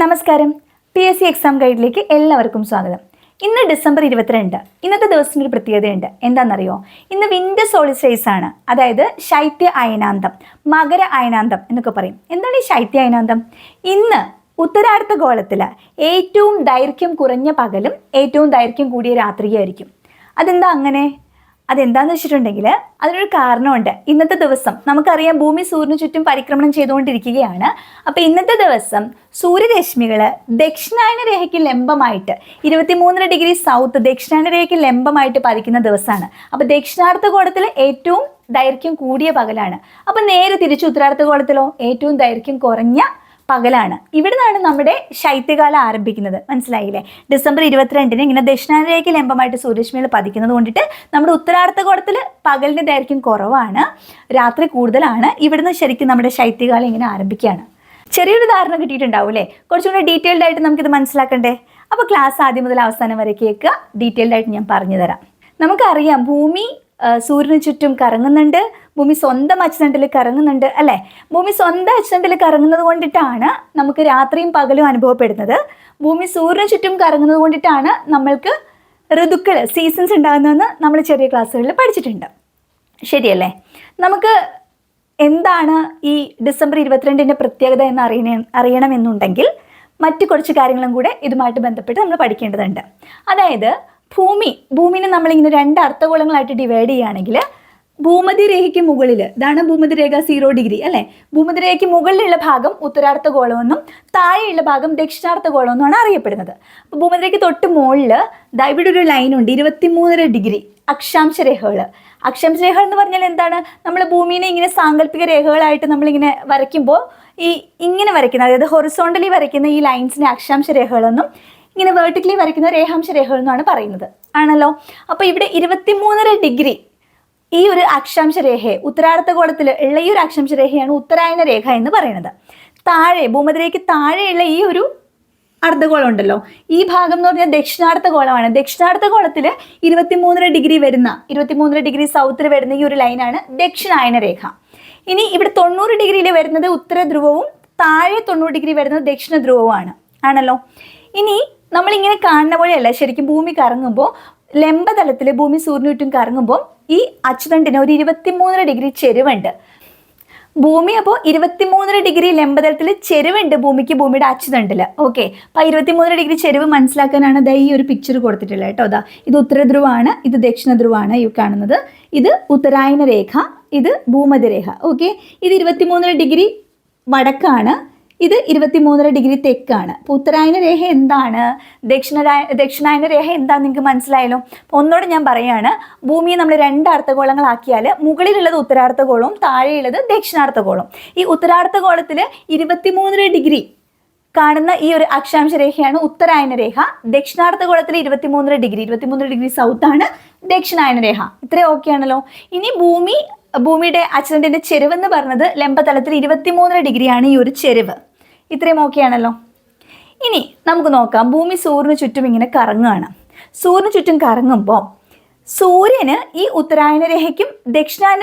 നമസ്കാരം. P S C exam ഗൈഡിലേക്ക് എല്ലാവർക്കും സ്വാഗതം. ഇന്ന് ഡിസംബർ ഇരുപത്തിരണ്ട്. ഇന്നത്തെ ദിവസത്തിന് ഒരു പ്രത്യേകതയുണ്ട്. എന്താണെന്നറിയോ? ഇന്ന് വിന്റർ സോളിസ്റ്റേസ് ആണ്. അതായത് ശൈത്യ അയനാന്തം മകര അയനാന്തം എന്നൊക്കെ പറയും. എന്താണ് ഈ ശൈത്യ അയനാന്തം? ഇന്ന് ഉത്തരാർദ്ധ ഗോളത്തിൽ ഏറ്റവും ദൈർഘ്യം കുറഞ്ഞ പകലും ഏറ്റവും ദൈർഘ്യം കൂടിയ രാത്രിയായിരിക്കും അതെന്താ അങ്ങനെ? അതെന്താന്ന് വെച്ചിട്ടുണ്ടെങ്കിൽ അതിനൊരു കാരണമുണ്ട്. ഇന്നത്തെ ദിവസം നമുക്കറിയാം ഭൂമി സൂര്യന് ചുറ്റും പരിക്രമണം ചെയ്തുകൊണ്ടിരിക്കുകയാണ്. അപ്പോൾ ഇന്നത്തെ ദിവസം സൂര്യരശ്മികൾ ദക്ഷിണായന രേഖയ്ക്ക് ലംബമായിട്ട് ഇരുപത്തിമൂന്നര ഡിഗ്രി സൗത്ത് ദക്ഷിണായന രേഖയ്ക്ക് ലംബമായിട്ട് പതിക്കുന്ന ദിവസമാണ്. അപ്പോൾ ദക്ഷിണാർത്ഥ ഏറ്റവും ദൈർഘ്യം കൂടിയ പകലാണ്. അപ്പോൾ നേരെ തിരിച്ച് ഉത്തരാർത്ഥ ഏറ്റവും ദൈർഘ്യം കുറഞ്ഞ പകലാണ്. ഇവിടെ നിന്നാണ് നമ്മുടെ ശൈത്യകാലം ആരംഭിക്കുന്നത്. മനസ്സിലായില്ലേ? ഡിസംബർ ഇരുപത്തിരണ്ടിന് ഇങ്ങനെ ദക്ഷിണാരേഖ ലംബമായിട്ട് സൂര്യരശ്മികൾ പതിക്കുന്നത് കൊണ്ടിട്ട് നമ്മുടെ ഉത്തരാർത്ഥകോടത്തിൽ പകലിന്റെ ദൈർഘ്യം കുറവാണ്. രാത്രി കൂടുതലാണ്. ഇവിടുന്ന് ശരിക്കും നമ്മുടെ ശൈത്യകാലം ഇങ്ങനെ ആരംഭിക്കുകയാണ്. ചെറിയൊരു ധാരണ കിട്ടിയിട്ടുണ്ടാവും അല്ലേ കുറച്ചുകൂടെ ഡീറ്റെയിൽഡ് ആയിട്ട് നമുക്കിത് മനസ്സിലാക്കണ്ടേ? അപ്പോൾ ക്ലാസ് ആദ്യം മുതൽ അവസാനം വരെ കേൾക്കുക. ഡീറ്റെയിൽഡ് ആയിട്ട് ഞാൻ പറഞ്ഞു തരാം. നമുക്കറിയാം ഭൂമി സൂര്യന് ചുറ്റും കറങ്ങുന്നുണ്ട്. ഭൂമി സ്വന്തം അച്ചുതണ്ടിൽ കറങ്ങുന്നുണ്ട് അല്ലേ? ഭൂമി സ്വന്തം അച്ചുതണ്ടിൽ കറങ്ങുന്നത് കൊണ്ടിട്ടാണ് നമുക്ക് രാത്രിയും പകലും അനുഭവപ്പെടുന്നത്. ഭൂമി സൂര്യന് ചുറ്റും കറങ്ങുന്നത് കൊണ്ടിട്ടാണ് നമ്മൾക്ക് ഋതുക്കൾ സീസൺസ് ഉണ്ടാകുന്നതെന്ന് നമ്മൾ ചെറിയ ക്ലാസ്സുകളിൽ പഠിച്ചിട്ടുണ്ട്. ശരിയല്ലേ? നമുക്ക് എന്താണ് ഈ ഡിസംബർ ഇരുപത്തിരണ്ടിന്റെ പ്രത്യേകത എന്ന് അറിയണ അറിയണമെന്നുണ്ടെങ്കിൽ മറ്റു കുറച്ച് കാര്യങ്ങളും കൂടെ ഇതുമായിട്ട് ബന്ധപ്പെട്ട് നമ്മൾ പഠിക്കേണ്ടതുണ്ട്. അതായത് ഭൂമി ഭൂമിനെ നമ്മളിങ്ങനെ രണ്ട് അർത്ഥഗോളങ്ങളായിട്ട് ഡിവൈഡ് ചെയ്യുകയാണെങ്കിൽ ഭൂമധ്യരേഖയ്ക്ക് മുകളിൽ ഇതാണ് ഭൂമധ്യരേഖ സീറോ ഡിഗ്രി അല്ലേ? ഭൂമധ്യരേഖയ്ക്ക് മുകളിലുള്ള ഭാഗം ഉത്തരാർത്ഥ ഗോളമെന്നും താഴെയുള്ള ഭാഗം ദക്ഷിണാർത്ഥ ഗോളമെന്നുമാണ് അറിയപ്പെടുന്നത്. അപ്പോൾ ഭൂമധ്യരേഖയ്ക്ക് തൊട്ട് മുകളിൽ ഇവിടെ ഒരു ലൈനുണ്ട് ഇരുപത്തിമൂന്നര ഡിഗ്രി അക്ഷാംശ രേഖകൾ അക്ഷാംശ രേഖകൾ എന്ന് പറഞ്ഞാൽ എന്താണ്? നമ്മൾ ഭൂമിനെ ഇങ്ങനെ സാങ്കല്പിക രേഖകളായിട്ട് നമ്മളിങ്ങനെ വരയ്ക്കുമ്പോൾ ഈ ഇങ്ങനെ വരയ്ക്കുന്ന അതായത് ഹൊറിസോണ്ടലി വരയ്ക്കുന്ന ഈ ലൈൻസിനെ അക്ഷാംശ രേഖകളെന്നും ഇങ്ങനെ വേർട്ടിക്കലി വരയ്ക്കുന്ന രേഖാംശ രേഖകൾ എന്നാണ് പറയുന്നത്. ആണല്ലോ? അപ്പോൾ ഇവിടെ ഇരുപത്തിമൂന്നര ഡിഗ്രി ഈ ഒരു അക്ഷാംശ രേഖയെ ഉത്തരാർത്ഥഗോളത്തിൽ ഉള്ള ഈ ഒരു അക്ഷാംശ രേഖയാണ് ഉത്തരായന രേഖ എന്ന് പറയുന്നത്. താഴെ ഭൂമധ്യരേഖയ്ക്ക് താഴെയുള്ള ഈ ഒരു അർദ്ധഗോളം ഉണ്ടല്ലോ ഈ ഭാഗം എന്ന് പറഞ്ഞാൽ ദക്ഷിണാർത്ഥ ഗോളമാണ്. ദക്ഷിണാർത്ഥ ഗോളത്തിൽ ഇരുപത്തിമൂന്നര ഡിഗ്രി വരുന്ന ഇരുപത്തിമൂന്നര ഡിഗ്രി സൗത്തിൽ വരുന്ന ഈ ഒരു ലൈനാണ് ദക്ഷിണായന രേഖ. ഇനി ഇവിടെ തൊണ്ണൂറ് ഡിഗ്രിയിൽ വരുന്നത് ഉത്തര ധ്രുവവും താഴെ തൊണ്ണൂറ് ഡിഗ്രി വരുന്നത് ദക്ഷിണ ധ്രുവവുമാണ്. ആണല്ലോ? ഇനി നമ്മളിങ്ങനെ കാണുന്ന പോലെയല്ല ശരിക്കും ഭൂമി കറങ്ങുമ്പോൾ ലംബതലത്തിൽ ഭൂമി സൂര്യന് ചുറ്റും കറങ്ങുമ്പോൾ ഈ അച്ചുതണ്ടിന് ഒരു ഇരുപത്തിമൂന്നര ഡിഗ്രി ചെരുവുണ്ട്. ഭൂമി അപ്പോൾ ഇരുപത്തിമൂന്നര ഡിഗ്രി ലംബതലത്തിൽ ചെരുവുണ്ട് ഭൂമിക്ക് ഭൂമിയുടെ അച്ചുതണ്ടിൽ ഓക്കെ അപ്പോൾ ഇരുപത്തിമൂന്നര ഡിഗ്രി ചെരുവ് മനസ്സിലാക്കാനാണ് ദാ ഈ ഒരു പിക്ചർ കൊടുത്തിട്ടുള്ളത് കേട്ടോ. അതാ ഇത് ഉത്തരധ്രുവാണ് ഇത് ദക്ഷിണ ധ്രുവാണ് ഈ കാണുന്നത്. ഇത് ഉത്തരായന രേഖ ഇത് ഭൂമധ്യരേഖ. ഓക്കെ ഇത് ഇരുപത്തിമൂന്നര ഡിഗ്രി വടക്കാണ് ഇത് ഇരുപത്തിമൂന്നര ഡിഗ്രി തെക്കാണ്. അപ്പോൾ ഉത്തരായന രേഖ എന്താണ്? ദക്ഷിണരായ ദക്ഷിണായന രേഖ എന്താണെന്ന് നിങ്ങൾക്ക് മനസ്സിലായല്ലോ? അപ്പോൾ ഒന്നോട് ഞാൻ പറയാണ് ഭൂമിയെ നമ്മൾ രണ്ട് അർത്ഥഗോളങ്ങളാക്കിയാൽ മുകളിലുള്ളത് ഉത്തരാർത്ഥഗോളവും താഴെയുള്ളത് ദക്ഷിണാർത്ഥഗോളവും ഈ ഉത്തരാർത്ഥഗോളത്തിൽ ഇരുപത്തിമൂന്നര ഡിഗ്രി കാണുന്ന ഈ ഒരു അക്ഷാംശ രേഖയാണ് ഉത്തരായന രേഖ. ദക്ഷിണാർത്ഥഗോളത്തിൽ ഇരുപത്തിമൂന്നര ഡിഗ്രി ഇരുപത്തിമൂന്നര ഡിഗ്രി സൗത്ത് ആണ് ദക്ഷിണായന രേഖ. ഇത്രയും ഓക്കെ ആണല്ലോ? ഇനി ഭൂമി ഭൂമിയുടെ അച്ഛന്റെ ചെരുവ് എന്ന് പറഞ്ഞത് ലംബതലത്തിൽ ഇരുപത്തിമൂന്നര ഡിഗ്രിയാണ് ഈ ഒരു ചെരുവ്. ഇത്രയും ഓക്കെ ആണല്ലോ. ഇനി നമുക്ക് നോക്കാം. ഭൂമി സൂര്യന് ചുറ്റും ഇങ്ങനെ കറങ്ങുകയാണ്. സൂര്യന് ചുറ്റും കറങ്ങുമ്പോൾ സൂര്യന് ഈ ഉത്തരായന രേഖയ്ക്കും ദക്ഷിണായന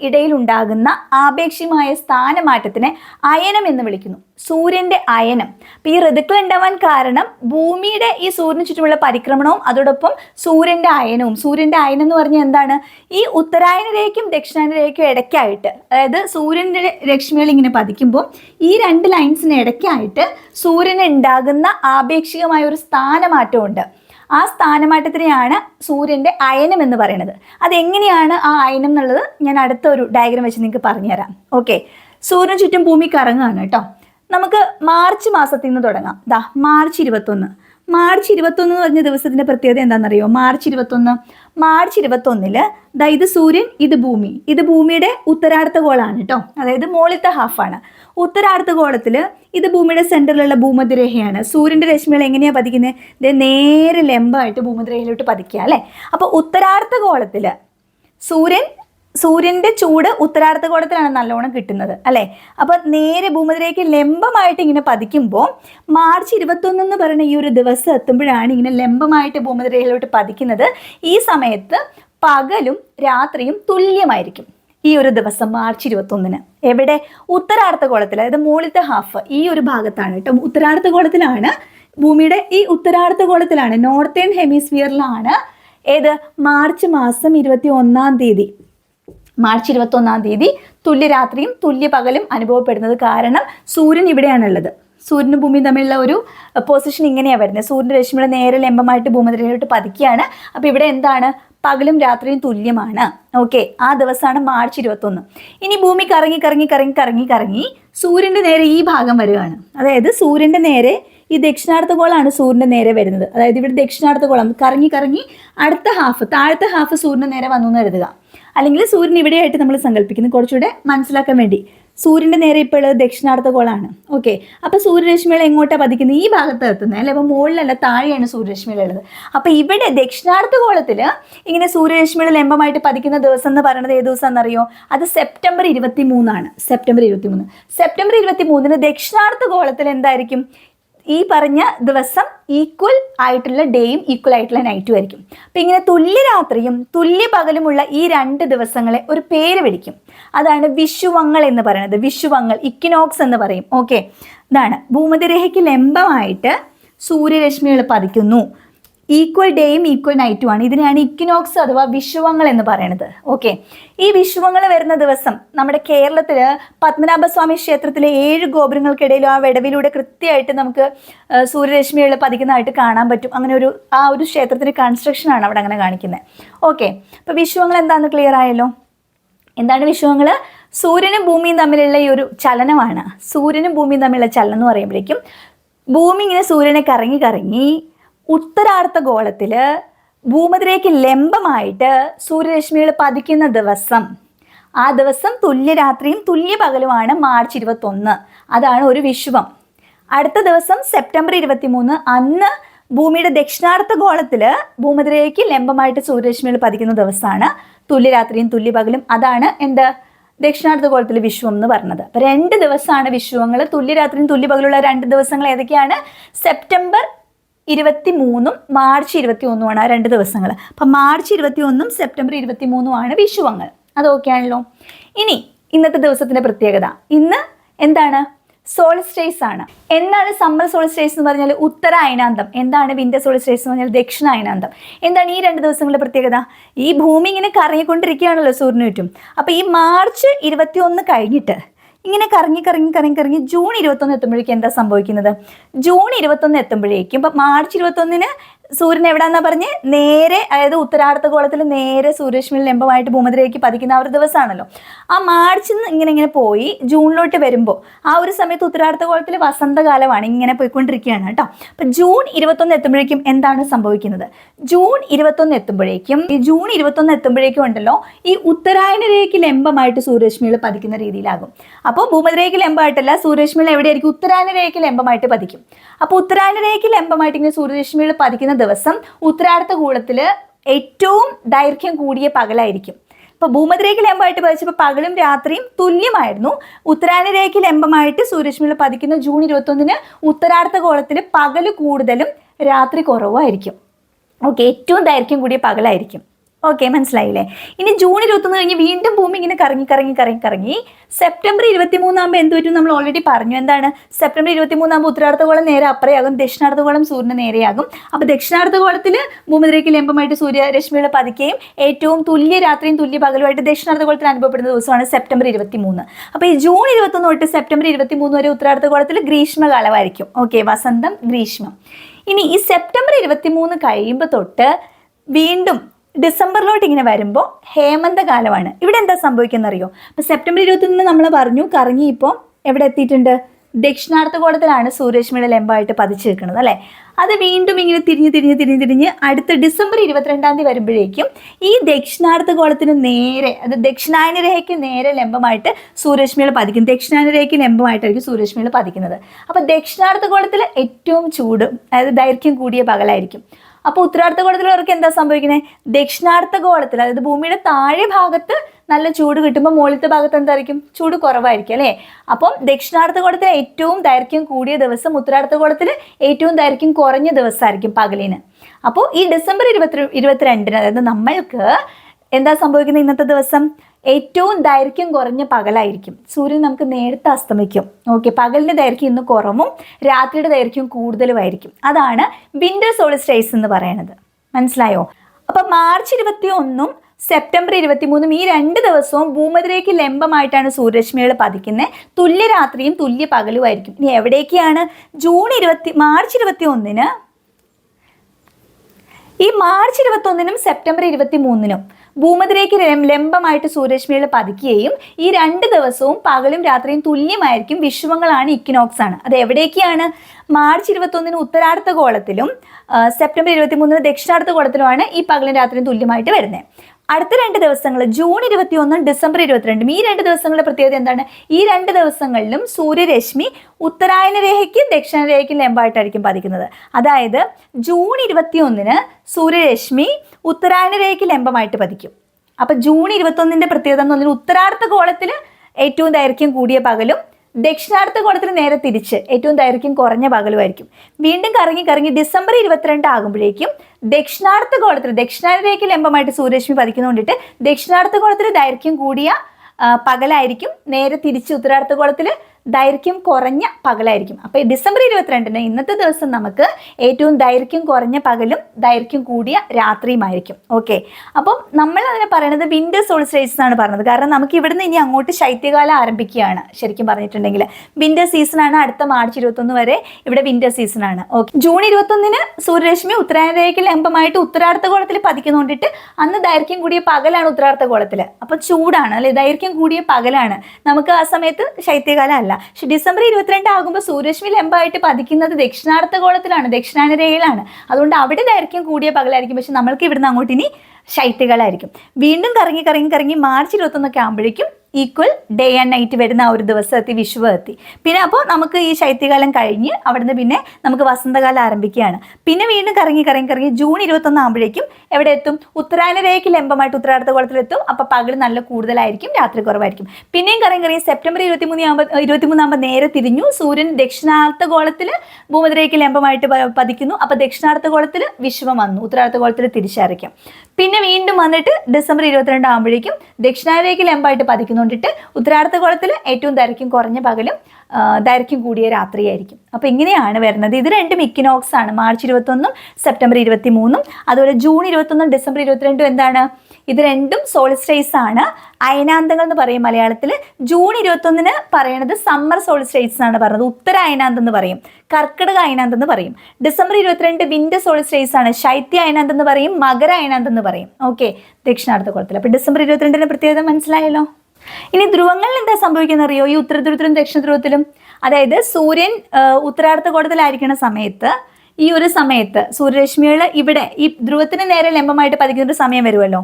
ഇടയിൽ ഉണ്ടാകുന്ന ആപേക്ഷികമായ സ്ഥാനമാറ്റത്തിനെ അയനം എന്ന് വിളിക്കുന്നു. സൂര്യന്റെ അയനം. അപ്പം ഈ ഋതുക്കൾ ഉണ്ടാവാൻ കാരണം ഭൂമിയുടെ ഈ സൂര്യന് ചുറ്റുമുള്ള പരിക്രമണവും അതോടൊപ്പം സൂര്യന്റെ അയനവും. സൂര്യന്റെ അയനം എന്ന് പറഞ്ഞാൽ എന്താണ്? ഈ ഉത്തരായന രേഖയ്ക്കും ദക്ഷിണായന ഇടയ്ക്കായിട്ട് അതായത് സൂര്യന്റെ രശ്മികൾ ഇങ്ങനെ പതിക്കുമ്പോൾ ഈ രണ്ട് ലൈൻസിന് ഇടയ്ക്കായിട്ട് സൂര്യന് ഉണ്ടാകുന്ന ആപേക്ഷികമായ ഒരു സ്ഥാനമാറ്റമുണ്ട്. ആ സ്ഥാനമാറ്റത്തിനെയാണ് സൂര്യന്റെ അയനം എന്ന് പറയുന്നത്. അതെങ്ങനെയാണ് ആ അയനം എന്നുള്ളത് ഞാൻ അടുത്ത ഒരു ഡയഗ്രാം വെച്ച് നിങ്ങൾക്ക് പറഞ്ഞുതരാം. ഓക്കെ സൂര്യന് ചുറ്റും ഭൂമി കറങ്ങുകയാണ് കേട്ടോ. നമുക്ക് മാർച്ച് മാസത്തിൽ നിന്ന് തുടങ്ങാം. ദാ മാർച്ച് ഇരുപത്തൊന്ന്. മാർച്ച് ഇരുപത്തൊന്ന് എന്ന് പറഞ്ഞ ദിവസത്തിന്റെ പ്രത്യേകത എന്താണെന്നറിയോ? മാർച്ച് ഇരുപത്തൊന്ന്. മാർച്ച് ഇരുപത്തൊന്നിൽ ദാ ഇത് സൂര്യൻ ഇത് ഭൂമി. ഇത് ഭൂമിയുടെ ഉത്തരാർത്ഥ ഗോളാണ് കേട്ടോ അതായത് മോളിത്തെ ഹാഫാണ് ഉത്തരാർത്ഥ ഗോളത്തിൽ ഇത് ഭൂമിയുടെ സെന്ററിലുള്ള ഭൂമധ്യരേഖയാണ്. സൂര്യന്റെ രശ്മികൾ എങ്ങനെയാണ് പതിക്കുന്നത് നേരെ ലംബമായിട്ട് ഭൂമധ്യരേഖയിലോട്ട് പതിക്കുക അല്ലേ? അപ്പോൾ ഉത്തരാർത്ഥ ഗോളത്തിൽ സൂര്യൻ സൂര്യന്റെ ചൂട് ഉത്തരാർത്ഥ ഗോളത്തിലാണ് നല്ലോണം കിട്ടുന്നത് അല്ലേ? അപ്പോൾ നേരെ ഭൂമിതിലേക്ക് ലംബമായിട്ട് ഇങ്ങനെ പതിക്കുമ്പോൾ മാർച്ച് ഇരുപത്തൊന്ന് എന്ന് പറയുന്ന ഈ ഒരു ദിവസം എത്തുമ്പോഴാണ് ഇങ്ങനെ ലംബമായിട്ട് ഭൂമിതിരയിലോട്ട് പതിക്കുന്നത്. ഈ സമയത്ത് പകലും രാത്രിയും തുല്യമായിരിക്കും ഈ ഒരു ദിവസം മാർച്ച് ഇരുപത്തൊന്നിന്. എവിടെ? ഉത്തരാർദ്ധഗോളത്തിൽ അതായത് മുകളിലത്തെ ഹാഫ് ഈ ഒരു ഭാഗത്താണ് കേട്ടോ. ഉത്തരാർദ്ധഗോളത്തിലാണ് ഭൂമിയുടെ ഈ ഉത്തരാർദ്ധഗോളത്തിലാണ് നോർത്തേൺ ഹെമിസ്ഫിയറിലാണ് ഏത്? മാർച്ച് മാസം ഇരുപത്തി ഒന്നാം തീയതി. മാർച്ച് ഇരുപത്തി ഒന്നാം തീയതി തുല്യരാത്രിയും തുല്യ പകലും അനുഭവപ്പെടുന്നത് കാരണം സൂര്യൻ ഇവിടെയാണുള്ളത്. സൂര്യനും ഭൂമിയും തമ്മിലുള്ള ഒരു പൊസിഷൻ ഇങ്ങനെയാണ് വരുന്നത്. സൂര്യന്റെ രശ്മിയുടെ നേരെ ലംബമായിട്ട് ഭൂമിതിരയിലോട്ട് പതിക്കുകയാണ്. അപ്പോൾ ഇവിടെ എന്താണ്? പകലും രാത്രിയും തുല്യമാണ്. ഓക്കെ ആ ദിവസമാണ് മാർച്ച് ഇരുപത്തൊന്ന്. ഇനി ഭൂമി കറങ്ങി കറങ്ങി കറങ്ങി കറങ്ങി കറങ്ങി സൂര്യന്റെ നേരെ ഈ ഭാഗം വരികയാണ്. അതായത് സൂര്യന്റെ നേരെ ഈ ദക്ഷിണാർത്ഥഗോളാണ് സൂര്യന്റെ നേരെ വരുന്നത്. അതായത് ഇവിടെ ദക്ഷിണാർത്ഥഗോളം കറങ്ങി കറങ്ങി അടുത്ത ഹാഫ് താഴത്തെ ഹാഫ് സൂര്യന്റെ നേരെ വന്നു എന്ന് കരുതുക. അല്ലെങ്കിൽ സൂര്യൻ ഇവിടെയായിട്ട് നമ്മൾ സങ്കല്പിക്കുന്നു. കുറച്ചുകൂടെ മനസ്സിലാക്കാൻ വേണ്ടി. സൂര്യന്റെ നേരെ ഇപ്പോൾ ഉള്ളത് ദക്ഷിണാർത്ഥഗോളാണ് ഓക്കെ അപ്പോൾ സൂര്യരശ്മികൾ എങ്ങോട്ടാണ് പതിക്കുന്നത്? ഈ ഭാഗത്ത് എത്തുന്നത്. അല്ലെ? അപ്പോൾ മുകളിലല്ല താഴെയാണ് സൂര്യരശ്മികളുള്ളത് അപ്പോൾ ഇവിടെ ദക്ഷിണാർത്ഥഗോളത്തിൽ ഇങ്ങനെ സൂര്യരശ്മികൾ ലംബമായിട്ട് പതിക്കുന്ന ദിവസം എന്ന് പറയുന്നത് ഏത് ദിവസം എന്നറിയോ അത് സെപ്റ്റംബർ ഇരുപത്തി മൂന്നാണ് സെപ്റ്റംബർ ഇരുപത്തി മൂന്ന് സെപ്റ്റംബർ ഇരുപത്തി മൂന്നിന് ദക്ഷിണാർത്ഥഗോളത്തിൽ എന്തായിരിക്കും? ഈ പറഞ്ഞ ദിവസം ഈക്വൽ ആയിട്ടുള്ള ഡേയും ഈക്വൽ ആയിട്ടുള്ള നൈറ്റും ആയിരിക്കും. അപ്പം ഇങ്ങനെ തുല്യ രാത്രിയും തുല്യ പകലുമുള്ള ഈ രണ്ട് ദിവസങ്ങളെ ഒരു പേര് വിളിക്കും. അതാണ് വിഷുവങ്ങൾ എന്ന് പറയുന്നത്. വിഷുവങ്ങൾ ഇക്കിനോക്സ് എന്ന് പറയും. ഓക്കെ ഇതാണ്. ഭൂമധ്യരേഖയ്ക്ക് ലംബമായിട്ട് സൂര്യരശ്മികൾ പതിക്കുന്നു. ഈക്വൽ ഡേയും ഈക്വൽ നൈറ്റും ആണ്. ഇതിനെയാണ് ഇക്വിനോക്സ് അഥവാ വിഷുവങ്ങൾ എന്ന് പറയുന്നത് ഓക്കെ ഈ വിഷുവങ്ങൾ വരുന്ന ദിവസം നമ്മുടെ കേരളത്തിൽ പത്മനാഭസ്വാമി ക്ഷേത്രത്തിലെ ഏഴ് ഗോപുരങ്ങൾക്കിടയിലും ആ വിടവിലൂടെ കൃത്യമായിട്ട് നമുക്ക് സൂര്യരശ്മികൾ പതിക്കുന്നതായിട്ട് കാണാൻ പറ്റും. അങ്ങനെ ഒരു ആ ഒരു ക്ഷേത്രത്തിന്റെ കൺസ്ട്രക്ഷൻ ആണ് അവിടെ അങ്ങനെ കാണിക്കുന്നത് ഓക്കെ അപ്പോൾ വിഷുവങ്ങൾ എന്താണെന്ന് ക്ലിയർ ആയല്ലോ? എന്താണ് വിഷുവങ്ങൾ സൂര്യനും ഭൂമിയും തമ്മിലുള്ള ഈ ഒരു ചലനമാണ്. സൂര്യനും ഭൂമിയും തമ്മിലുള്ള ചലനം എന്ന് പറയുമ്പോഴേക്കും ഭൂമി ഇങ്ങനെ സൂര്യനെ കറങ്ങി കറങ്ങി ഉത്തരാർത്ഥ ഗോളത്തിൽ ഭൂമതിരേക്ക് ലംബമായിട്ട് സൂര്യരശ്മികൾ പതിക്കുന്ന ദിവസം. ആ ദിവസം തുല്യ രാത്രിയും തുല്യ പകലുമാണ് മാർച്ച് ഇരുപത്തൊന്ന്. അതാണ് ഒരു വിശ്വം അടുത്ത ദിവസം സെപ്റ്റംബർ ഇരുപത്തി മൂന്ന് അന്ന് ഭൂമിയുടെ ദക്ഷിണാർത്ഥ ഗോളത്തിൽ ഭൂമതിരേക്ക് ലംബമായിട്ട് സൂര്യരശ്മികൾ പതിക്കുന്ന ദിവസമാണ്. തുല്യ രാത്രിയും തുല്യ പകലും അതാണ് എന്ത്? ദക്ഷിണാർത്ഥ ഗോളത്തിൽ വിശ്വം എന്ന് പറഞ്ഞത്. അപ്പൊ രണ്ട് ദിവസമാണ് വിഷുവങ്ങൾ തുല്യരാത്രിയും തുല്യപകലുള്ള രണ്ട് ദിവസങ്ങൾ ഏതൊക്കെയാണ്? സെപ്റ്റംബർ ഇരുപത്തി മൂന്നും മാർച്ച് ഇരുപത്തി ഒന്നുമാണ് ആ രണ്ട് ദിവസങ്ങൾ. അപ്പം മാർച്ച് ഇരുപത്തി ഒന്നും സെപ്റ്റംബർ ഇരുപത്തി മൂന്നുമാണ് വിഷുവങ്ങൾ. അത് ഓക്കെ ആണല്ലോ. ഇനി ഇന്നത്തെ ദിവസത്തിന്റെ പ്രത്യേകത. ഇന്ന് എന്താണ്? സോളിസ്റ്റേസ് ആണ്. എന്താണ് സമ്മർ സോളിസ്റ്റേസ് എന്ന് പറഞ്ഞാൽ ഉത്തര അയനാന്തം. എന്താണ് വിന്റർ സോളിസ്റ്റേസ് എന്ന് പറഞ്ഞാൽ ദക്ഷിണ അയനാന്തം. എന്താണ് ഈ രണ്ട് ദിവസങ്ങളുടെ പ്രത്യേകത? ഈ ഭൂമി ഇങ്ങനെ കറങ്ങിക്കൊണ്ടിരിക്കുകയാണല്ലോ സൂര്യന് ചുറ്റും അപ്പോൾ ഈ മാർച്ച് ഇരുപത്തി ഒന്ന് കഴിഞ്ഞിട്ട് ഇങ്ങനെ കറങ്ങി കറങ്ങി കറങ്ങി കറങ്ങി ജൂൺ ഇരുപത്തൊന്ന് എത്തുമ്പോഴേക്കും എന്താ സംഭവിക്കുന്നത്? ജൂൺ ഇരുപത്തൊന്ന് എത്തുമ്പോഴേക്കും ഇപ്പം മാർച്ച് ഇരുപത്തൊന്നിന് സൂര്യൻ എവിടാന്നാ പറഞ്ഞ്? നേരെ അതായത് ഉത്തരാർത്ഥഗോളത്തിൽ നേരെ സൂര്യശ്മി ലംബമായിട്ട് ഭൂമധ്യരേഖയ്ക്ക് പതിക്കുന്ന ആ ഒരു ദിവസമാണല്ലോ ആ മാർച്ചിൽ നിന്ന് ഇങ്ങനെ ഇങ്ങനെ പോയി ജൂണിലോട്ട് വരുമ്പോൾ ആ ഒരു സമയത്ത് ഉത്തരാർത്ഥഗോളത്തിൽ വസന്തകാലമാണ് ഇങ്ങനെ പോയിക്കൊണ്ടിരിക്കുകയാണ് കേട്ടോ. അപ്പം ജൂൺ ഇരുപത്തൊന്ന് എത്തുമ്പോഴേക്കും എന്താണ് സംഭവിക്കുന്നത്? ജൂൺ ഇരുപത്തൊന്ന് എത്തുമ്പോഴേക്കും ഈ ജൂൺ ഇരുപത്തൊന്ന് എത്തുമ്പോഴേക്കും ഉണ്ടല്ലോ ഈ ഉത്തരായന രേഖയ്ക്ക് ലംബമായിട്ട് സൂര്യശ്മികൾ പതിക്കുന്ന രീതിയിലാകും. അപ്പോൾ ഭൂമധ്യരേഖയ്ക്ക് ലംബമായിട്ടല്ല സൂര്യശ്മികൾ എവിടെയായിരിക്കും? ഉത്തരായന രേഖയ്ക്ക് ലംബമായിട്ട് പതിക്കും. അപ്പോൾ ഉത്തരായന രേഖയ്ക്ക് ലംബമായിട്ട് ഇങ്ങനെ സൂര്യരശ്മികൾ പതിക്കുന്ന ദിവസം ഉത്തരാർത്ഥ കൂടത്തിൽ ഏറ്റവും ദൈർഘ്യം കൂടിയ പകലായിരിക്കും. ഇപ്പൊ ഭൂമധ്യരേഖയ്ക്ക് ലംബമായിട്ട് പതിച്ചപ്പോൾ പകലും രാത്രിയും തുല്യമായിരുന്നു. ഉത്തരായന രേഖ ലംബമായിട്ട് സൂര്യരശ്മികൾ പതിക്കുന്ന ജൂൺ ഇരുപത്തൊന്നിന് ഉത്തരാർത്ഥ കോളത്തിൽ പകൽ കൂടുതലും രാത്രി കുറവുമായിരിക്കും. ഓക്കെ ഏറ്റവും ദൈർഘ്യം കൂടിയ പകലായിരിക്കും. ഓക്കെ മനസ്സിലായില്ലേ? ഇനി ജൂൺ ഇരുപത്തൊന്ന് കഴിഞ്ഞ് വീണ്ടും ഭൂമി ഇങ്ങനെ കറങ്ങി കറങ്ങി കറങ്ങി കറങ്ങി. സെപ്റ്റംബർ ഇരുപത്തി മൂന്നാകുമ്പോൾ എന്ത് പറ്റും നമ്മൾ ഓൾറെഡി പറഞ്ഞു. എന്താണ്? സെപ്റ്റംബർ ഇരുപത്തി മൂന്നാകുമ്പോൾ ഉത്തരാർത്ഥകോളം നേരെ അപ്പുറയാകും ദക്ഷിണാർദ്ധഗോളം സൂര്യന് നേരെയാകും. അപ്പോൾ ദക്ഷിണാർത്ഥഗോളത്തിൽ ഭൂമിതിരേക്ക് ലംബമായിട്ട് സൂര്യരശ്മികൾ പതിക്കുകയും ഏറ്റവും തുല്യ രാത്രിയും തുല്യ പകലുമായിട്ട് ദക്ഷിണാർത്ഥകോളത്തിൽ അനുഭവപ്പെടുന്ന ദിവസമാണ് സെപ്റ്റംബർ ഇരുപത്തി മൂന്ന് അപ്പോൾ ഈ ജൂൺ ഇരുപത്തൊന്ന് തൊട്ട് സെപ്റ്റംബർ ഇരുപത്തി മൂന്ന് വരെ ഉത്തരാർത്ഥകോളത്തിൽ ഗ്രീഷ്മകാലമായിരിക്കും ഓക്കെ വസന്തം ഗ്രീഷ്മം. ഇനി ഈ സെപ്റ്റംബർ ഇരുപത്തി മൂന്ന് കഴിയുമ്പോൾ തൊട്ട് വീണ്ടും ഡിസംബറിലോട്ട് ഇങ്ങനെ വരുമ്പോൾ ഹേമന്ത കാലമാണ് ഇവിടെ എന്താ സംഭവിക്കുന്നത് അറിയോ അപ്പോൾ സെപ്റ്റംബർ ഇരുപത്തൊന്നിന് നമ്മൾ പറഞ്ഞു കറങ്ങി ഇപ്പോൾ എവിടെ എത്തിയിട്ടുണ്ട്? ദക്ഷിണാർത്ഥഗോളത്തിലാണ് സൂര്യരശ്മിയുടെ ലംബമായിട്ട് പതിച്ചു നിൽക്കുന്നത് അല്ലേ? അത് വീണ്ടും ഇങ്ങനെ തിരിഞ്ഞ് തിരിഞ്ഞ് തിരിഞ്ഞ് തിരിഞ്ഞ് അടുത്ത ഡിസംബർ ഇരുപത്തിരണ്ടാം തീയതി വരുമ്പോഴേക്കും ഈ ദക്ഷിണാർത്ഥകോളത്തിന് നേരെ അത് ദക്ഷിണായന രേഖയ്ക്ക് നേരെ ലംബമായിട്ട് സൂര്യരശ്മികൾ പതിക്കും. ദക്ഷിണായന രേഖയ്ക്ക് ലംബമായിട്ടായിരിക്കും സൂര്യരശ്മികൾ പതിക്കുന്നത്. അപ്പോൾ ദക്ഷിണാർത്ഥകോളത്തിൽ ഏറ്റവും ചൂട് അതായത് ദൈർഘ്യം കൂടിയ പകലായിരിക്കും. അപ്പോൾ അവർക്ക് എന്താ സംഭവിക്കുന്നത് ദക്ഷിണാർത്ഥ ഗോളത്തിൽ അതായത് ഭൂമിയുടെ താഴെ ഭാഗത്ത് നല്ല ചൂട് കിട്ടുമ്പോൾ മുകളിലത്തെ ഭാഗത്ത് എന്തായിരിക്കും? ചൂട് കുറവായിരിക്കും അല്ലേ? അപ്പം ദക്ഷിണാർത്ഥഗോളത്തിൽ ഏറ്റവും ദൈർഘ്യം കൂടിയ ദിവസം ഉത്തരാർത്ഥ ഗോളത്തിൽ ഏറ്റവും ദൈർഘ്യം കുറഞ്ഞ ദിവസമായിരിക്കും പകലിന്. അപ്പോൾ ഈ ഡിസംബർ ഇരുപത്തി ഇരുപത്തിരണ്ടിന് അതായത് നമ്മൾക്ക് എന്താ സംഭവിക്കുന്നത് ഇന്നത്തെ ദിവസം? ഏറ്റവും ദൈർഘ്യം കുറഞ്ഞ പകലായിരിക്കും. സൂര്യൻ നമുക്ക് നേരത്തെ അസ്തമിക്കും. ഓക്കെ പകലിന്റെ ദൈർഘ്യം ഇന്ന് കുറവും രാത്രിയുടെ ദൈർഘ്യം കൂടുതലുമായിരിക്കും. അതാണ് വിന്റർ സോളിസ്റ്റൈസ് എന്ന് പറയുന്നത്. മനസ്സിലായോ? അപ്പം മാർച്ച് ഇരുപത്തി ഒന്നും സെപ്റ്റംബർ ഇരുപത്തിമൂന്നും ഈ രണ്ട് ദിവസവും ഭൂമധ്യരേഖയ്ക്ക് ലംബമായിട്ടാണ് സൂര്യരശ്മികൾ പതിക്കുന്നത്. തുല്യ രാത്രിയും തുല്യ പകലുമായിരിക്കും ഇനി എവിടേക്കാണ്? ജൂൺ ഇരുപത്തി മാർച്ച് ഇരുപത്തി ഒന്നിന് ഈ മാർച്ച് ഇരുപത്തൊന്നിനും സെപ്റ്റംബർ ഇരുപത്തി മൂന്നിനും ഭൂമതിരേക്ക് ലംബമായിട്ട് സൂര്യരശ്മികൾ പതിക്കുകയും ഈ രണ്ട് ദിവസവും പകലും രാത്രിയും തുല്യമായിരിക്കും വിഷുവങ്ങളാണ് ഇക്കിനോക്സ് ആണ്. അത് എവിടേക്കാണ്? മാർച്ച് ഇരുപത്തൊന്നിന് ഉത്തരാർദ്ധ ഗോളത്തിലും സെപ്റ്റംബർ ഇരുപത്തി മൂന്നിന് ദക്ഷിണാർദ്ധ ഗോളത്തിലുമാണ് ഈ പകലും രാത്രിയും തുല്യമായിട്ട് വരുന്നത്. അടുത്ത രണ്ട് ദിവസങ്ങൾ ജൂൺ ഇരുപത്തി ഒന്നും ഡിസംബർ ഇരുപത്തിരണ്ടും. ഈ രണ്ട് ദിവസങ്ങളുടെ പ്രത്യേകത എന്താണ്? ഈ രണ്ട് ദിവസങ്ങളിലും സൂര്യരശ്മി ഉത്തരായന രേഖയ്ക്കും ദക്ഷിണ രേഖയ്ക്കും ലംബമായിട്ടായിരിക്കും പതിക്കുന്നത്. അതായത് ജൂൺ ഇരുപത്തി ഒന്നിന് സൂര്യരശ്മി ഉത്തരായന രേഖയ്ക്ക് ലംബമായിട്ട് പതിക്കും. അപ്പം ജൂൺ ഇരുപത്തൊന്നിന്റെ പ്രത്യേകത എന്ന് പറഞ്ഞാൽ ഉത്തരാർത്ഥ ഗോളത്തിൽ ഏറ്റവും ദൈർഘ്യം കൂടിയ പകലും ദക്ഷിണാർദ്ധ കോണത്തിന് നേരെ തിരിച്ച് ഏറ്റവും ദൈർഘ്യം കുറഞ്ഞ പകലുമായിരിക്കും. വീണ്ടും കറങ്ങി കറങ്ങി ഡിസംബർ ഇരുപത്തിരണ്ട് ആകുമ്പോഴേക്കും ദക്ഷിണാർത്ഥ ഗോളത്തിൽ ദക്ഷിണാരേഖയ്ക്ക് ലംബമായിട്ട് സൂര്യരശ്മി പതിക്കുന്നതുകൊണ്ടിട്ട് ദക്ഷിണാർത്ഥ കോണത്തിന് ദൈർഘ്യം കൂടിയ പകലായിരിക്കും. നേരെ തിരിച്ച് ഉത്തരാർത്ഥ ഗോളത്തിൽ ദൈർഘ്യം കുറഞ്ഞ പകലായിരിക്കും. അപ്പോൾ ഡിസംബർ ഇരുപത്തിരണ്ടിന് ഇന്നത്തെ ദിവസം നമുക്ക് ഏറ്റവും ദൈർഘ്യം കുറഞ്ഞ പകലും ദൈർഘ്യം കൂടിയ രാത്രിയുമായിരിക്കും. ഓക്കെ അപ്പം നമ്മൾ അതിനെ പറയുന്നത് വിന്റർ സോളിസ്റ്റേഴ്സ് എന്നാണ് പറഞ്ഞത്. കാരണം നമുക്ക് ഇവിടുന്ന് ഇനി അങ്ങോട്ട് ശൈത്യകാലം ആരംഭിക്കുകയാണ് ശരിക്കും പറഞ്ഞിട്ടുണ്ടെങ്കിൽ. വിന്റർ സീസൺ ആണ് അടുത്ത മാർച്ച് ഇരുപത്തൊന്ന് വരെ ഇവിടെ വിന്റർ സീസൺ ആണ്. ഓക്കെ ജൂൺ ഇരുപത്തൊന്നിന് സൂര്യരശ്മി ഉത്തരായനരേഖയ്ക്ക് ലംബമായിട്ട് ഉത്തരാർത്ഥ ഗോളത്തിൽ പതിക്കുന്നുകൊണ്ടിട്ട് അന്ന് ദൈർഘ്യം കൂടിയ പകലാണ് ഉത്തരാർത്ഥ ഗോളത്തിൽ അപ്പോൾ ചൂടാണ് അല്ലെ? ദൈർഘ്യം കൂടിയ പകലാണ്. നമുക്ക് ആ സമയത്ത് ശൈത്യകാലം അല്ല. പക്ഷെ ഡിസംബർ ഇരുപത്തിരണ്ട് ആകുമ്പോൾ സൂര്യരശ്മി ലംബമായിട്ട് പതിക്കുന്നത് ദക്ഷിണാർത്ഥ ഗോളത്തിലാണ് ദക്ഷിണാനരയിലാണ്. അതുകൊണ്ട് അവിടെ ദൈർഘ്യം കൂടിയ പകലായിരിക്കും. പക്ഷെ നമ്മൾക്ക് ഇവിടുന്ന് അങ്ങോട്ട് ഇനി ശൈത്യകാലമായിരിക്കും വീണ്ടും കറങ്ങി കറങ്ങി കറങ്ങി മാർച്ച് ഇരുപത്തൊന്നൊക്കെ ആകുമ്പോഴേക്കും ഈക്വൽ ഡേ ആൻഡ് നൈറ്റ് വരുന്ന ആ ഒരു ദിവസം എത്തി വിഷുവ് എത്തി പിന്നെ അപ്പോൾ നമുക്ക് ഈ ശൈത്യകാലം കഴിഞ്ഞ് അവിടുന്ന് പിന്നെ നമുക്ക് വസന്തകാലം ആരംഭിക്കുകയാണ്. പിന്നെ വീണ്ടും കറങ്ങി കറങ്ങി കറങ്ങി ജൂൺ ഇരുപത്തൊന്ന് ആകുമ്പോഴേക്കും എവിടെ എത്തും? ഉത്തരായന രേഖയ്ക്ക് ലംബമായിട്ട് ഉത്തരാർദ്ധ കുളത്തിലെത്തും അപ്പോൾ പകൽ നല്ല കൂടുതലായിരിക്കും രാത്രി കുറവായിരിക്കും. പിന്നെയും കറങ്ങി കറങ്ങി സെപ്റ്റംബർ ഇരുപത്തിമൂന്ന് ആകുമ്പോൾ ഇരുപത്തിമൂന്നാകുമ്പോൾ നേരെ തിരിഞ്ഞു. സൂര്യൻ ദക്ഷിണാർത്ഥ ഗോളത്തിൽ ലംബമായിട്ട് പതിക്കുന്നു. അപ്പോൾ ദക്ഷിണാർത്ഥ ഗോളത്തിൽ വിശ്വം വന്നു. ഉത്തരാർത്ഥ തിരിച്ചറിയിക്കാം. പിന്നെ വീണ്ടും വന്നിട്ട് ഡിസംബർ ഇരുപത്തിരണ്ട് ആകുമ്പോഴേക്കും ദക്ഷിണാരേക്ക് ലംബമായിട്ട് പതിക്കുന്നുണ്ടിട്ട് ഉത്തരാർത്ഥ ഗോളത്തിൽ ഏറ്റവും ദൈർഘ്യം കുറഞ്ഞ പകലും ദൈർഘ്യം കൂടിയ രാത്രിയായിരിക്കും. അപ്പോൾ ഇങ്ങനെയാണ് വരുന്നത്. ഇത് രണ്ടും ഇക്കിനോക്സ് ആണ്. മാർച്ച് ഇരുപത്തൊന്നും സെപ്റ്റംബർ ഇരുപത്തി മൂന്നും അതുപോലെ ജൂൺ ഇരുപത്തൊന്നും ഡിസംബർ ഇരുപത്തിരണ്ടും എന്താണ്? ഇത് രണ്ടും സോളിസ്റ്റേസ് ആണ്. അയനാന്തങ്ങൾ എന്ന് പറയും മലയാളത്തിൽ. ജൂൺ ഇരുപത്തൊന്നിന് പറയണത് സമ്മർ സോളിസ്റ്റൈസ് എന്നാണ് പറയുന്നത് ഉത്തര അയനാന്തം എന്ന് പറയും. കർക്കിടക അയനാന്തം എന്ന് പറയും. ഡിസംബർ ഇരുപത്തിരണ്ട് വിന്റർ സോളിസ്റ്റൈസ് ആണ്. ശൈത്യ അയനാന്തം എന്ന് പറയും. മകര അയനാന്തം എന്ന് പറയും. ഓക്കെ ദക്ഷിണാർത്ഥ കുളത്തിൽ. അപ്പോൾ ഡിസംബർ ഇരുപത്തിരണ്ടിന് പ്രത്യേകത മനസ്സിലായല്ലോ? ഇനി ധ്രുവങ്ങളിൽ എന്താ സംഭവിക്കുന്നത് അറിയോ ഈ ഉത്തര ധ്രുവത്തിലും ദക്ഷിണ ധ്രുവത്തിലും അതായത് സൂര്യൻ ഉത്തരാർത്ഥ കോടത്തിലായിരിക്കുന്ന സമയത്ത് ഈ ഒരു സമയത്ത് സൂര്യരശ്മികൾ ഇവിടെ ഈ ധ്രുവത്തിന് നേരെ ലംബമായിട്ട് പതിക്കുന്ന ഒരു സമയം വരുമല്ലോ.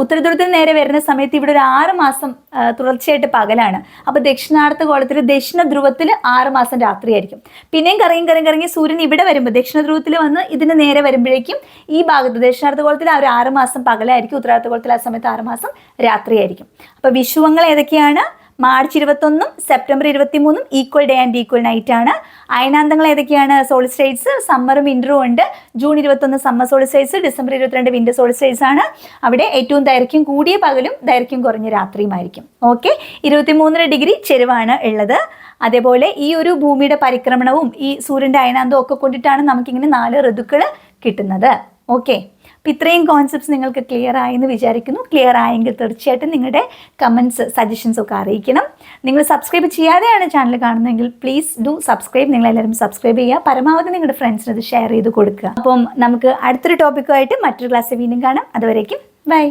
ഉത്തരധ്രുവത്തിന് ധ്രുവത്തിന് നേരെ വരുന്ന സമയത്ത് ഇവിടെ ഒരു ആറ് മാസം തുടർച്ചയായിട്ട് പകലാണ്. അപ്പൊ ദക്ഷിണാർത്ഥ ഗോളത്തിൽ ദക്ഷിണ ധ്രുവത്തിൽ ആറ് മാസം രാത്രിയായിരിക്കും. പിന്നെയും കറങ്ങി കറങ്ങി കറങ്ങി സൂര്യൻ ഇവിടെ വരുമ്പോൾ ദക്ഷിണ ധ്രുവത്തിൽ വന്ന് ഇതിന് നേരെ വരുമ്പോഴേക്കും ഈ ഭാഗത്ത് ദക്ഷിണാർത്ഥ ഗോളത്തിൽ ആ ഒരു ആറ് മാസം പകലായിരിക്കും. ഉത്തരാർത്ഥ ഗോളത്തിൽ ആ സമയത്ത് ആറ് മാസം രാത്രിയായിരിക്കും. അപ്പൊ വിഷുവങ്ങൾ ഏതൊക്കെയാണ്? മാർച്ച് ഇരുപത്തൊന്നും സെപ്റ്റംബർ ഇരുപത്തി മൂന്നും equal day and equal night ആണ്. അയനാന്തങ്ങൾ ഏതൊക്കെയാണ്? സോളിസ്റ്റേറ്റ്സ് സമ്മറും വിന്ററും ഉണ്ട്. ജൂൺ ഇരുപത്തൊന്ന് സമ്മർ സോളിസ്റ്റേറ്റ്സ് ഡിസംബർ ഇരുപത്തിരണ്ട് വിന്റർ സോളിസ്റ്റേറ്റ്സ് ആണ്. അവിടെ ഏറ്റവും ദൈർഘ്യം കൂടിയ പകലും ദൈർഘ്യം കുറഞ്ഞ രാത്രിയുമായിരിക്കും ഓക്കെ ഇരുപത്തിമൂന്നര ഡിഗ്രി ചെരുവാണ് ഉള്ളത്. അതേപോലെ ഈ ഒരു ഭൂമിയുടെ പരിക്രമണവും ഈ സൂര്യന്റെ അയനാന്തവും ഒക്കെ കൊണ്ടിട്ടാണ് നമുക്കിങ്ങനെ നാല് ഋതുക്കൾ കിട്ടുന്നത്. ഓക്കെ അപ്പം ഇത്രയും കോൺസെപ്റ്റ്സ് നിങ്ങൾക്ക് ക്ലിയർ ആയെന്ന് വിചാരിക്കുന്നു. ക്ലിയർ ആയെങ്കിൽ തീർച്ചയായിട്ടും നിങ്ങളുടെ കമൻസ് സജഷൻസ് ഒക്കെ അറിയിക്കണം. നിങ്ങൾ സബ്സ്ക്രൈബ് ചെയ്യാതെയാണ് ചാനൽ കാണുന്നതെങ്കിൽ പ്ലീസ് ഡു സബ്സ്ക്രൈബ് നിങ്ങളെല്ലാവരും സബ്സ്ക്രൈബ് ചെയ്യുക. പരമാവധി നിങ്ങളുടെ ഫ്രണ്ട്സിന് ഇത് ഷെയർ ചെയ്ത് കൊടുക്കുക. അപ്പം നമുക്ക് അടുത്തൊരു ടോപ്പിക്കുമായിട്ട് മറ്റൊരു ക്ലാസ്സിൽ വീണ്ടും കാണാം. അതുവരേക്കും ബൈ